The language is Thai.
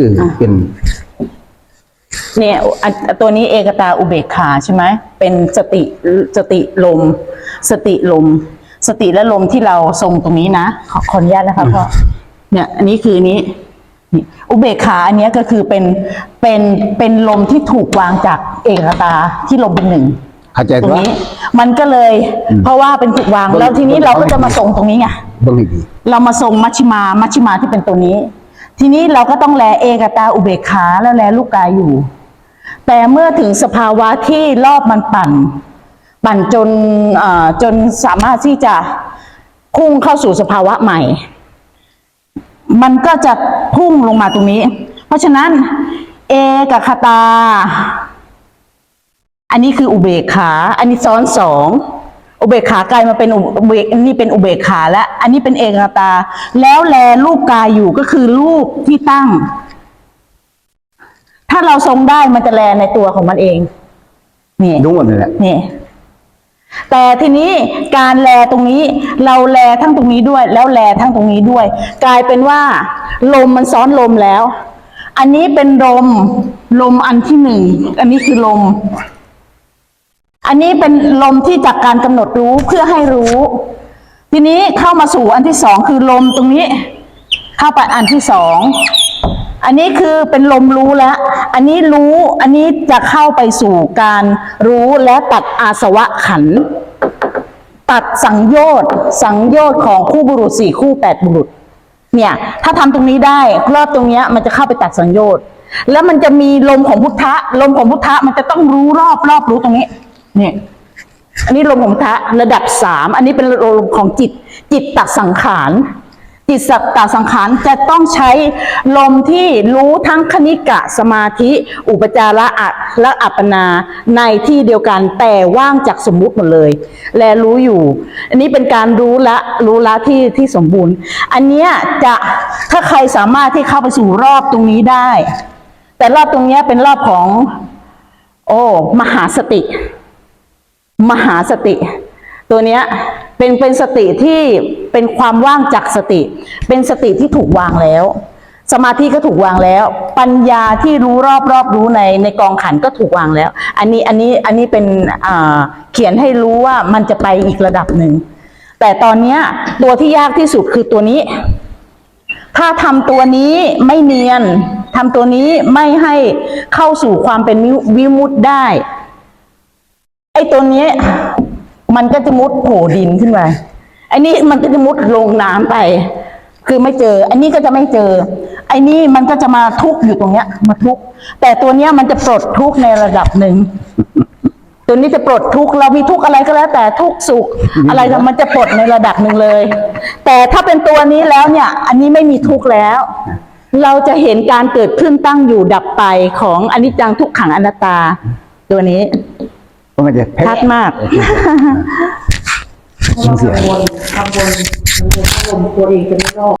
คือเป็นเนี่ยอันตัวนี้เอกตาอุเบกขาใช่ไหมเป็นสติสติลม สติลม สติและลมที่เราทรงตรงนี้นะขอขออนุญาตนะคะพ่อเนี่ย อันนี้คือนี้นี่อุเบกขาอันเนี้ยก็คือเป็นเป็นเป็นลมที่ถูกวางจากเอกตาที่ลมเป็นหนึ่งเข้าใจตรงว่านี้มันก็เลย เพราะว่าเป็นถูกวางเบิ่งแล้วทีนี้เบิ่งเราก็เอาจะมาให้ดีทรงตรงนี้ไงเบิ่งให้ดีเรามาทรงมัชชิมามัชชิมาที่เป็นตัวนี้ ทีนี้เราก็ต้องแลเอกตาอุเบกขาแล้วแลลูกกายอยู่ แต่เมื่อถึงสภาวะที่รอบมันปั่น ปั่นจนจนสามารถที่จะพุ่งเข้าสู่สภาวะใหม่ มันก็จะพุ่งลงมาตรงนี้ เพราะฉะนั้น เอกคตา อันนี้คืออุเบกขา อันนี้ซ้อนสอง อุเบกขากลายมาเป็นอุเบกอันนี้เป็นอุเบกขาและอันนี้เป็นเอกตา แล้วแลรูปกายอยู่ก็คือรูปที่ตั้ง ถ้าเราทรงได้มันจะแลในตัวของมันเองนี่รู้หมดเลยแหละนี่แต่ทีนี้การแลตรงนี้เราแลทั้งตรงนี้ด้วย แล้วแลทั้งตรงนี้ด้วย กลายเป็นว่า ลมมันซ้อนลมแล้ว อันนี้เป็นลมลมอันที่หนึ่งอันนี้คือลม อันนี้เป็นลมที่จากการกำหนดรู้เพื่อให้รู้ ทีนี้เข้ามาสู่อันที่สองคือลมตรงนี้ เข้าไปอันที่สองอันนี้คือเป็นลมรู้แล้ว อันนี้รู้อันนี้จะเข้าไปสู่การรู้และตัดอาสวะขัน ตัดสังโยชน์สังโยชน์ของคู่บุรุษสี่คู่แปดบุรุษ เนี่ยถ้าทำตรงนี้ได้รอบตรงเนี้ยมันจะเข้าไปตัดสังโยชน์แล้วมันจะมีลมของพุทธะ ลมของพุทธะมันจะต้องรู้รอบรอบรู้ตรงนี้ เนี่ยอันนี้ลมของพุทะระดับสามอันนี้เป็นลมของจิต จิตตัดสังขารจิตสัตตสังขารจะต้องใช้ลมที่รู้ทั้งคณิกะสมาธิ อุปจาระอะและอัปปนาในที่เดียวกันแต่ว่างจากสมมุติหมดเลย และรู้อยู่ อันนี้เป็นการรู้ละรู้ละที่ที่สมบูรณ์ อันเนี้ยจะถ้าใครสามารถที่เข้าไปสู่รอบตรงนี้ได้ แต่รอบตรงนี้เป็นรอบของ โอ้มหาสติ มหาสติ ตัวเนี้ยเป็นเป็นสติที่เป็นความว่างจากสติ เป็นสติที่ถูกวางแล้ว สมาธิก็ถูกวางแล้ว ปัญญาที่รู้รอบรอบรู้ในในกองขันก็ถูกวางแล้ว อันนี้อันนี้อันนี้เป็นเขียนให้รู้ว่ามันจะไปอีกระดับหนึ่งแต่ตอนเนี้ยตัวที่ยากที่สุดคือตัวนี้ ถ้าทำตัวนี้ไม่เนียนทำตัวนี้ไม่ให้เข้าสู่ความเป็นวิวมุตได้ ตัวเนี้ยมันก็จะมุดโผล่ดินขึ้นไปไอ้นี่มันก็จะมุดลงน้ำไป คือไม่เจอ อันนี้ก็จะไม่เจอ ไอ้นี่มันก็จะมาทุกข์อยู่ตรงเนี้ย มาทุกข์แต่ตัวเนี้ยมันจะปลดทุกข์ในระดับหนึ่ง ตัวนี้จะปลดทุกข์เรามีทุกข์อะไรก็แล้ว แต่ทุกข์สุข อะไรมันจะปลดในระดับหนึ่งเลย แต่ถ้าเป็นตัวนี้แล้วเนี่ย อันนี้ไม่มีทุกข์แล้ว เราจะเห็นการเกิดขึ้นตั้งอยู่ดับไปของอนิจจังทุกขังอนัตตา ตัวนี้ เพราะมันจะชัดมาก มันเสียกังวลกังวลกังวลอารมณ์ตัวเองจะไม่รอด